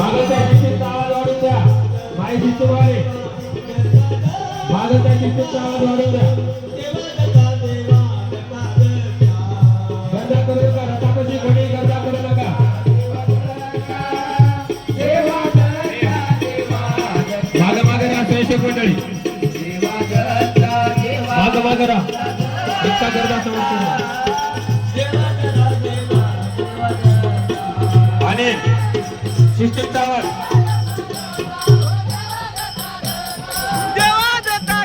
मागच्या किस्तीचा आवाज वाढून द्या माई शिस्तवाले मागच्या किस्तीचा आवाज वाढून द्या गंधा करू नका रथापाशी कोणी गंधा करू नका. मागं मागं राहा प्रेक्षक मंडळी. मागं मागं राहा इतका गर्दा समजतो نشتتاوار देवा देता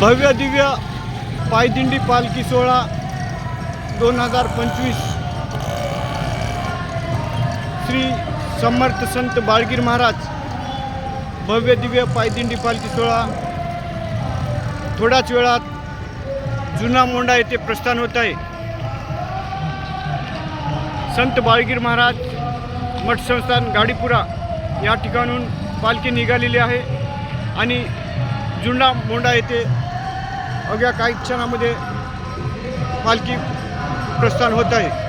भव्य दिव्य पायदिंडी पालखी सोहळा दोन हजार पंचवीस. श्री समर्थ संत बाळगीर महाराज. भव्य दिव्य पायदिंडी पालखी सोहळा थोड्याच वेळात जुना मोंडा येथे प्रस्थान होत आहे. संत बाळगीर महाराज मठ संस्थान गाडीपुरा या ठिकाणून पालखी निघालेली आहे आणि जुंडा मोंडा येथे अवघ्या काही क्षणामध्ये पालखी प्रस्थान होत आहे.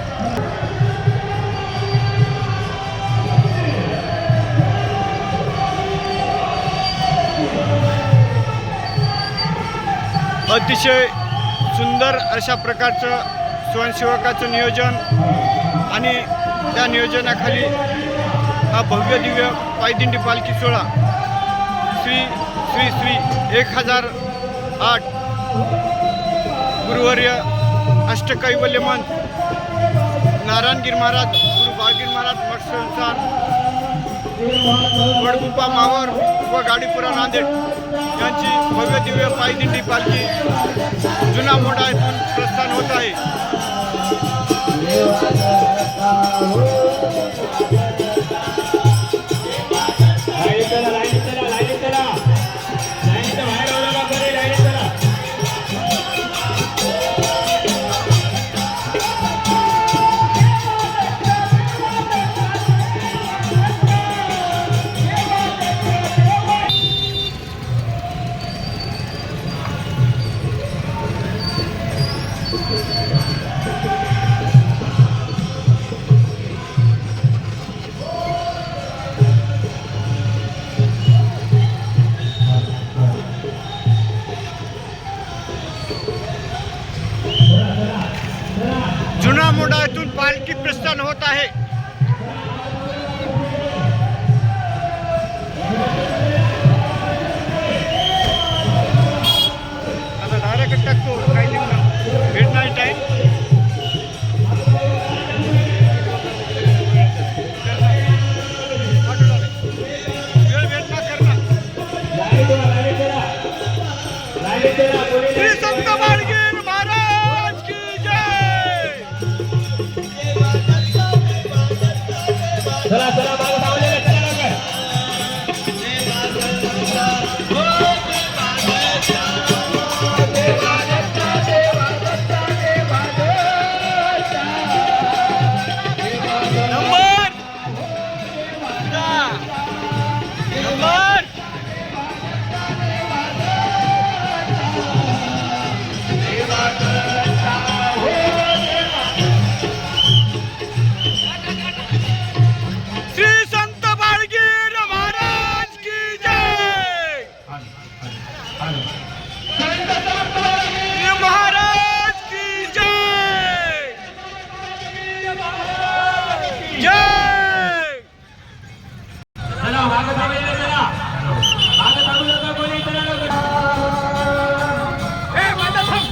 अतिशय सुंदर अशा प्रकारचं स्वयंसेवकाचं नियोजन आणि त्या नियोजनाखाली हा भव्य दिव्य पायदिंडी पालखी सोहळा श्री श्री श्री एक हजार आठ. गुरुवर्य अष्टकैवल्य मंत नारायणगीर महाराज गुरु बाळगीर महाराज मठ वडगुप्पा मावर व गाडीपुरा नांदेड यांची भव्य दिव्य पायदिंडी पालखी जुना मोठा येथून प्रस्थान होत आहे. जुना मोठा येथून पालखी प्रस्थान होत आहे.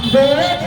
Yeah.